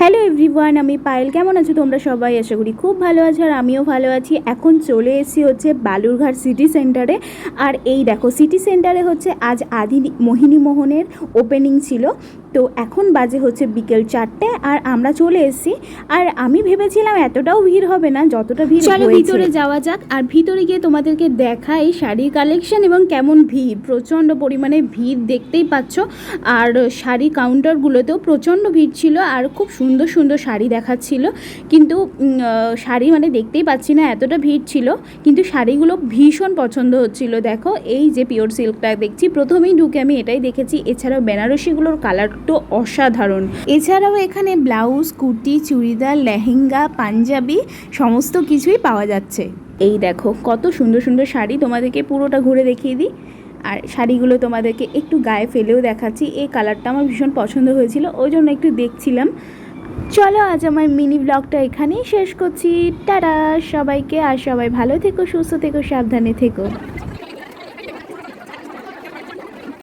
Hello everyone আমি পায়েল। কেমন আছো তোমরা সবাই? আশা করি খুব ভালো আছো আর আমিও ভালো আছি। এখন চলে এসেছি হচ্ছে বালুরঘাট সিটি সেন্টারে। আর এই দেখো সিটি সেন্টারে হচ্ছে আজ আদি মোহিনী মোহনের ওপেনিং ছিল। তো এখন বাজে হচ্ছে বিকেল চারটে আর আমরা চলে এসেছি। আর আমি ভেবেছিলাম এতটাও ভিড় হবে না যতটা ভিড় চলো ভিতরে যাওয়া যাক আর ভিতরে গিয়ে তোমাদেরকে দেখাই শাড়ির কালেকশন এবং কেমন ভিড়। প্রচণ্ড পরিমাণে ভিড় দেখতেই পাচ্ছ। আর শাড়ি কাউন্টারগুলোতেও প্রচণ্ড ভিড় ছিল আর খুব সুন্দর সুন্দর সুন্দর শাড়ি দেখাচ্ছিল। কিন্তু শাড়ি মানে দেখতেই পাচ্ছি না, এতটা ভিড় ছিল। কিন্তু শাড়িগুলো ভীষণ পছন্দ হচ্ছিল। দেখো, এই যে পিওর সিল্কটা দেখছি, প্রথমেই ঢুকে আমি এটাই দেখেছি। এছাড়াও বেনারসিগুলোর কালার তো অসাধারণ। এছাড়াও এখানে ব্লাউজ, কুর্তি, চুড়িদার, লেহেঙ্গা, পাঞ্জাবি, সমস্ত কিছুই পাওয়া যাচ্ছে। এই দেখো, কত সুন্দর সুন্দর শাড়ি তোমাদেরকে পুরোটা ঘুরে দেখিয়ে দিই। আর শাড়িগুলো তোমাদেরকে একটু গায়ে ফেলেও দেখাচ্ছি। এই কালারটা আমার ভীষণ পছন্দ হয়েছিল, ওই জন্য একটু দেখছিলাম। চলো আজ আমার মিনি ব্লগটা এখানেই শেষ করছি। টাটা, সবাইকে, আর সবাই ভালো থেকো, সুস্থ থেকো, সাবধানে থেকো।